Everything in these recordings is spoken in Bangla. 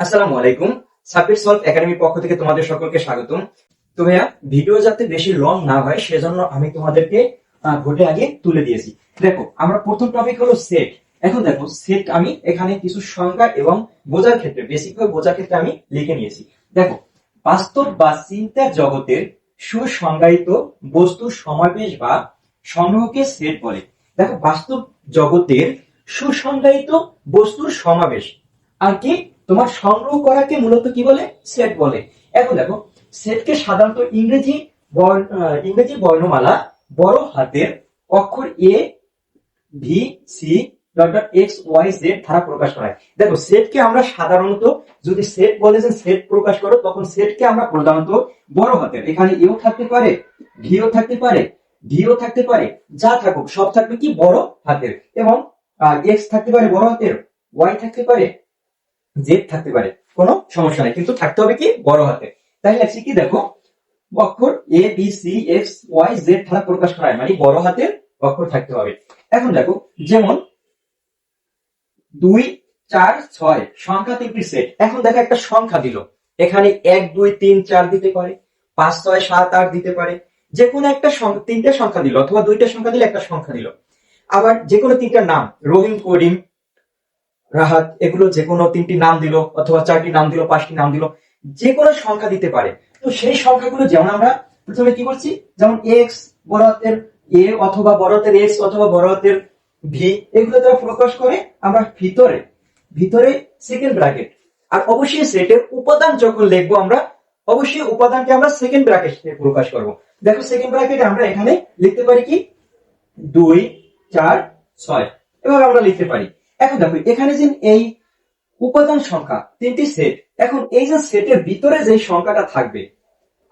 আসসালামু আলাইকুম, সাব্বির সলভ একাডেমির পক্ষ থেকে তোমাদের সকলকে স্বাগতম। তো ভাইয়া, ভিডিও যাতে বেশি লং না হয়, সেজন্য আমি তোমাদেরকে ভোটে আগে তুলে দিয়েছি। দেখো, আমরা প্রথম টপিক হলো সেট এখন দেখো সেট আমি এখানে কিছু সংজ্ঞা এবং বোঝার ক্ষেত্রে বেসিক ভাবে বোঝার ক্ষেত্রে আমি লিখে নিয়েছি। দেখো, বাস্তব বা চিন্তার জগতের সুসংজ্ঞায়িত বস্তুর সমাবেশ বা সংগ্রহকে সেট বলে। দেখো, বাস্তব জগতের সুসংজ্ঞায়িত বস্তুর সমাবেশ। আর কি? তোমার সংগ্রহ করাকে মূলত কি বলে? সেট বলে। এখন দেখো সেটকে সাধারণত ইংরেজি ইংরেজি বর্ণমালা বড় হাতের অক্ষর এ ভি সি ডট ধারা প্রকাশ দেখো সেটকে আমরা সাধারণত যদি সেট বলে যে সেট প্রকাশ করো, তখন সেটকে আমরা প্রধানত বড় হাতের, এখানে এও থাকতে পারে থাকতে পারে থাকতে পারে, যা থাকুক, সব থাকবে কি? বড় হাতের। এবং এক্স থাকতে পারে বড় হাতের ওয়াই থাকতে পারে জেড থাকতে পারে, কোনো সমস্যা নেই। কিন্তু থাকতে হবে কি? বড় হাতে। তাই লেখছি কি? দেখো, অক্ষর A B C X Y Z ধারা প্রকাশ করা হয়। মানে বড় হাতের অক্ষর থাকতে হবে। এখন দেখো, যেমন দুই, চার, ছয়, সংখ্যা তিনটির সেট এখন দেখো একটা সংখ্যা দিল। এখানে এক, দুই, তিন, চার দিতে পারে, পাঁচ, ছয়, সাত, আট দিতে পারে। যে কোনো একটা তিনটে সংখ্যা দিল, অথবা দুইটা সংখ্যা দিলে একটা সংখ্যা দিল। আবার যে কোনো তিনটা নাম রহিম করিম রাহাত, এগুলো যে কোনো তিনটি নাম দিল অথবা চারটি নাম দিল, পাঁচটি নাম দিল যে কোনো সংখ্যা দিতে পারে। তো সেই সংখ্যাগুলো যেমন আমরা প্রথমে কি করছি, যেমন এক্স বড় হাতের এ অথবা বড় হাতের এক্স অথবা বড় হাতের ভি এগুলো দ্বারা প্রকাশ করে আমরা ভিতরে ভিতরে সেকেন্ড ব্র্যাকেট আর অবশ্যই সেটের উপাদান যখন লিখব আমরা, অবশ্যই উপাদানকে আমরা সেকেন্ড ব্র্যাকেট প্রকাশ করব। দেখো সেকেন্ড ব্র্যাকেটে আমরা এখানে লিখতে পারি কি? দুই, চার, ছয়। এভাবে আমরা লিখতে পারি। এখন দেখো, এখানে যে এই উপাদান সংখ্যা, তিনটি সেট এখন এই যে সেটের ভিতরে যে সংখ্যাটা থাকবে,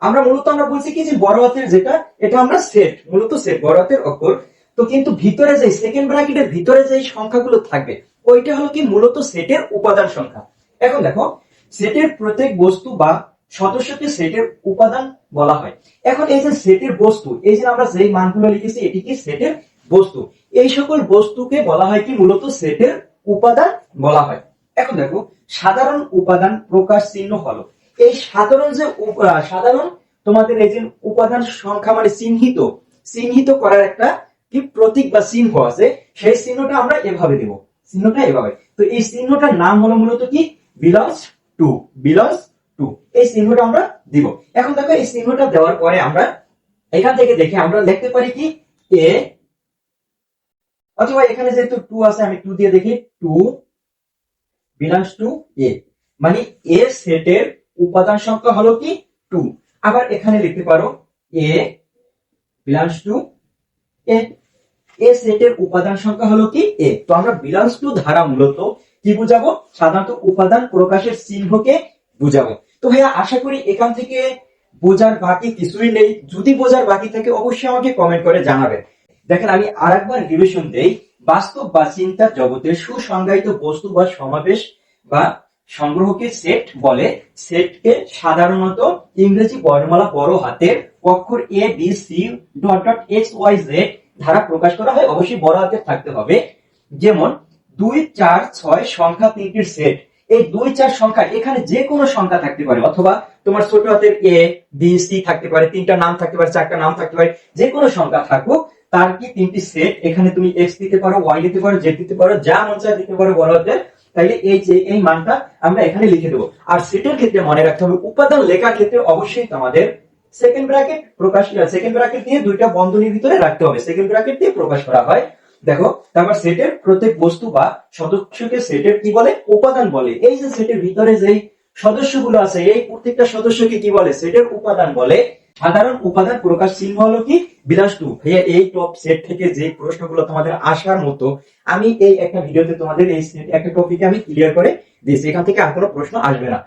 আমরা মূলত আমরা বলছি কি যে বড় হাতের যেটা, এটা আমরা সেট মূলত সেট বড় হাতের অক্ষর। তো কিন্তু ভিতরে যে সেকেন্ড ব্র্যাকেটের ভিতরে যে সংখ্যাগুলো থাকবে, ওইটা হলো কি মূলত সেটের উপাদান সংখ্যা। এখন দেখো সেটের প্রত্যেক বস্তু বা সদস্যকে সেটের উপাদান বলা হয়। এখন এই যে সেটের বস্তু, এই যে আমরা যেই মানগুলো লিখেছি, এটি কি সেটের বস্তু। এই সকল বস্তুকে বলা হয় কি? মূলত সেটের উপাদান বলা হয়। এখন দেখো, সাধারণ উপাদান প্রকাশ চিহ্ন হলো। এই সাধারণ যে সাধারণ তোমাদের এই যে উপাদান সংখ্যা মানে চিহ্নিত চিহ্নিত করার একটা কি প্রতীক বা চিহ্ন আছে, সেই চিহ্নটা আমরা এভাবে দেব। চিহ্নটা এভাবে। তো এই চিহ্নটার নাম হলো মূলত কি? বিলস টু বিলস টু এই চিহ্নটা আমরা দিব। এখন দেখো, এই চিহ্নটা দেওয়ার পরে আমরা এখান থেকে দেখে আমরা লিখতে পারি কি? এ অথবা এখানে যেহেতু টু আছে, আমি টু দিয়ে দেখি। টু বিলংস টু এ মানে এ সেটের উপাদান সংখ্যা হলো কি? টু আবার এখানে লিখতে পারো এ বিলংস টু এ এ সেটের উপাদান সংখ্যা হলো কি? এ তো আমরা বিলংস টু ধারা মূলত কি বুঝাবো? সাধারণত উপাদান প্রকাশের চিহ্নকে বুঝাবো। তো ভাইয়া, আশা করি এখান থেকে বোঝার বাকি কিছুই নেই। যদি বোঝার বাকি থাকে, অবশ্যই আমাকে কমেন্ট করে জানাবেন। দেখেন, আমি আরেকবার রিভিশন দেই। বাস্তব বা চিন্তার জগতের সুসংজ্ঞায়িত বস্তু বা সমাবেশ বা সংগ্রহকে সেট বলে। সেটকে সাধারণত ইংরেজি বর্ণমালা বড় হাতের অক্ষর A B C dot dot X Y Z ধারা প্রকাশ করা হয়। অবশ্যই বড় হাতের থাকতে হবে। যেমন, দুই, চার, ছয় সংখ্যা তিনটির সেট এই দুই, চার সংখ্যা এখানে যে কোনো সংখ্যা থাকতে পারে। অথবা তোমার ছোট হাতের এ বি সি থাকতে পারে। তিনটা নাম থাকতে পারে, চারটা নাম থাকতে পারে। যে কোনো সংখ্যা থাকুক তার কি তিনটি সেট এখানে তুমি এক্স দিতে পারো ওয়াই দিতে পারো জেড দিতে পারো, যা মন চায় দিতে পারো বড় হাতের তাইলে এই যে, এই মানটা আমরা এখানে লিখে দেবো। আর সেটের ক্ষেত্রে মনে রাখতে হবে, উপাদান লেখার ক্ষেত্রে অবশ্যই তোমাদের সেকেন্ড ব্র্যাকেট প্রকাশ সেকেন্ড ব্র্যাকেট দিয়ে দুইটা বন্ধনীর ভিতরে রাখতে হবে। সেকেন্ড ব্র্যাকেট দিয়ে প্রকাশ করা হয়। দেখো, তারপর সেটের প্রত্যেক বস্তু বা সদস্যকে সেটের কি বলে? উপাদান বলে। এই যে সেটের ভিতরে যেই সদস্যগুলো আছে, এই প্রত্যেকটা সদস্যকে কি বলে? সেটের উপাদান বলে। সাধারণ উপাদান প্রকাশ চিহ্ন হলো কি? বিলাস টু ভাইয়া, এই টপ সেট থেকে যে প্রশ্নগুলো তোমাদের আসার মতো, আমি এই একটা ভিডিওতে তোমাদের এই একটা টপিকে আমি ক্লিয়ার করে দিয়েছি। এখান থেকে আর কোনো প্রশ্ন আসবে না।